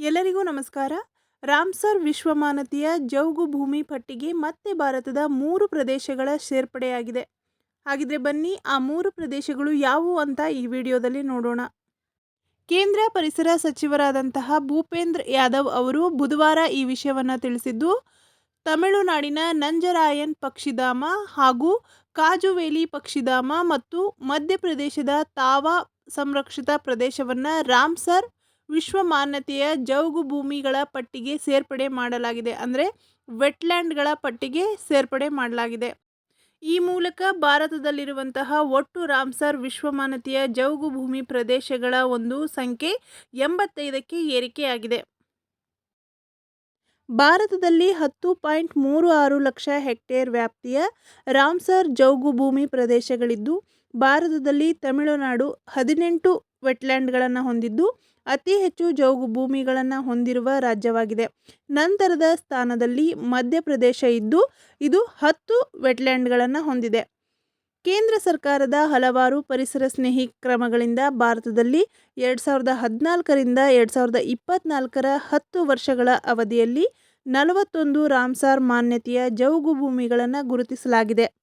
ಎಲ್ಲರಿಗೂ ನಮಸ್ಕಾರ. ರಾಮ್ಸರ್ ವಿಶ್ವಮಾನತೆಯ ಜೌಗು ಭೂಮಿ ಪಟ್ಟಿಗೆ ಮತ್ತೆ ಭಾರತದ ಮೂರು ಪ್ರದೇಶಗಳ ಸೇರ್ಪಡೆಯಾಗಿದೆ. ಹಾಗಿದ್ರೆ ಬನ್ನಿ, ಆ ಮೂರು ಪ್ರದೇಶಗಳು ಯಾವುವು ಅಂತ ಈ ವಿಡಿಯೋದಲ್ಲಿ ನೋಡೋಣ. ಕೇಂದ್ರ ಪರಿಸರ ಸಚಿವರಾದಂತಹ ಭೂಪೇಂದ್ರ ಯಾದವ್ ಅವರು ಬುಧವಾರ ಈ ವಿಷಯವನ್ನು ತಿಳಿಸಿದ್ದು, ತಮಿಳುನಾಡಿನ ನಂಜರಾಯನ್ ಪಕ್ಷಿಧಾಮ ಹಾಗೂ ಕಾಜುವೇಲಿ ಪಕ್ಷಿಧಾಮ ಮತ್ತು ಮಧ್ಯಪ್ರದೇಶದ ತಾವಾ ಸಂರಕ್ಷಿತ ಪ್ರದೇಶವನ್ನು ರಾಮ್ಸರ್ ವಿಶ್ವ ಮಾನ್ಯತೆಯ ಜೌಗು ಭೂಮಿಗಳ ಪಟ್ಟಿಗೆ ಸೇರ್ಪಡೆ ಮಾಡಲಾಗಿದೆ. ಅಂದರೆ ವೆಟ್ಲ್ಯಾಂಡ್ಗಳ ಪಟ್ಟಿಗೆ ಸೇರ್ಪಡೆ ಮಾಡಲಾಗಿದೆ. ಈ ಮೂಲಕ ಭಾರತದಲ್ಲಿರುವಂತಹ ಒಟ್ಟು ರಾಮ್ಸರ್ ವಿಶ್ವಮಾನತೆಯ ಜೌಗು ಭೂಮಿ ಪ್ರದೇಶಗಳ ಒಂದು ಸಂಖ್ಯೆ ಎಂಬತ್ತೈದಕ್ಕೆ ಏರಿಕೆಯಾಗಿದೆ. ಭಾರತದಲ್ಲಿ ಹತ್ತು ಪಾಯಿಂಟ್ ಮೂರು ಆರು ಲಕ್ಷ ಹೆಕ್ಟೇರ್ ವ್ಯಾಪ್ತಿಯ ರಾಮ್ಸರ್ ಜೌಗು ಭೂಮಿ ಪ್ರದೇಶಗಳಿದ್ದು, ಭಾರತದಲ್ಲಿ ತಮಿಳುನಾಡು ಹದಿನೆಂಟು ವೆಟ್ಲ್ಯಾಂಡ್ಗಳನ್ನು ಹೊಂದಿದ್ದು ಅತಿ ಹೆಚ್ಚು ಜೌಗು ಭೂಮಿಗಳನ್ನು ಹೊಂದಿರುವ ರಾಜ್ಯವಾಗಿದೆ. ನಂತರದ ಸ್ಥಾನದಲ್ಲಿ ಮಧ್ಯಪ್ರದೇಶ ಇದ್ದು, ಇದು ಹತ್ತು ವೆಟ್ಲ್ಯಾಂಡ್ಗಳನ್ನು ಹೊಂದಿದೆ. ಕೇಂದ್ರ ಸರ್ಕಾರದ ಹಲವಾರು ಪರಿಸರ ಸ್ನೇಹಿ ಕ್ರಮಗಳಿಂದ ಭಾರತದಲ್ಲಿ ಎರಡು ಸಾವಿರದ ಹದಿನಾಲ್ಕರಿಂದ ಎರಡು ಸಾವಿರದ ಇಪ್ಪತ್ನಾಲ್ಕರ ಹತ್ತು ವರ್ಷಗಳ ಅವಧಿಯಲ್ಲಿ ನಲವತ್ತೊಂದು ರಾಮ್ಸಾರ್ ಮಾನ್ಯತೆಯ ಜೌಗು ಭೂಮಿಗಳನ್ನು ಗುರುತಿಸಲಾಗಿದೆ.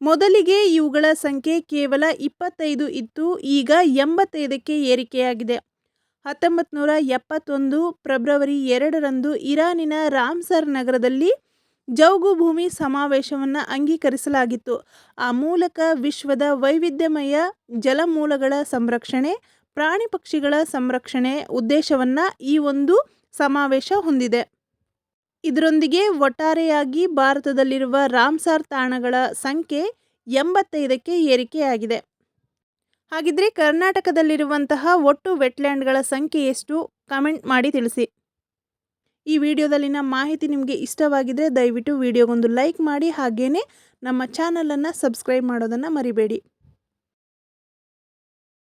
ಮೊದಲಿಗೆ ಇವುಗಳ ಸಂಖ್ಯೆ ಕೇವಲ ಇಪ್ಪತ್ತೈದು ಇತ್ತು, ಈಗ ಎಂಬತ್ತೈದಕ್ಕೆ ಏರಿಕೆಯಾಗಿದೆ. ಹತ್ತೊಂಬತ್ತು ನೂರ ಎಪ್ಪತ್ತೊಂದು ಫೆಬ್ರವರಿ ಎರಡರಂದು ಇರಾನಿನ ರಾಮ್ಸರ್ ನಗರದಲ್ಲಿ ಜೌಗು ಭೂಮಿ ಸಮಾವೇಶವನ್ನು ಅಂಗೀಕರಿಸಲಾಗಿತ್ತು. ಆ ಮೂಲಕ ವಿಶ್ವದ ವೈವಿಧ್ಯಮಯ ಜಲಮೂಲಗಳ ಸಂರಕ್ಷಣೆ, ಪ್ರಾಣಿ ಪಕ್ಷಿಗಳ ಸಂರಕ್ಷಣೆ ಉದ್ದೇಶವನ್ನು ಈ ಒಂದು ಸಮಾವೇಶ ಹೊಂದಿದೆ. ಇದರೊಂದಿಗೆ ಒಟ್ಟಾರೆಯಾಗಿ ಭಾರತದಲ್ಲಿರುವ ರಾಮ್ಸಾರ್ ತಾಣಗಳ ಸಂಖ್ಯೆ ಎಂಬತ್ತೈದಕ್ಕೆ ಏರಿಕೆಯಾಗಿದೆ. ಹಾಗಿದ್ರೆ ಕರ್ನಾಟಕದಲ್ಲಿರುವಂತಹ ಒಟ್ಟು ವೆಟ್ಲ್ಯಾಂಡ್ಗಳ ಸಂಖ್ಯೆ ಎಷ್ಟು ಕಮೆಂಟ್ ಮಾಡಿ ತಿಳಿಸಿ. ಈ ವಿಡಿಯೋದಲ್ಲಿನ ಮಾಹಿತಿ ನಿಮಗೆ ಇಷ್ಟವಾಗಿದ್ದರೆ ದಯವಿಟ್ಟು ವಿಡಿಯೋಗೊಂದು ಲೈಕ್ ಮಾಡಿ ಹಾಗೇ ನಮ್ಮ ಚಾನಲನ್ನು ಸಬ್ಸ್ಕ್ರೈಬ್ ಮಾಡೋದನ್ನು ಮರಿಬೇಡಿ.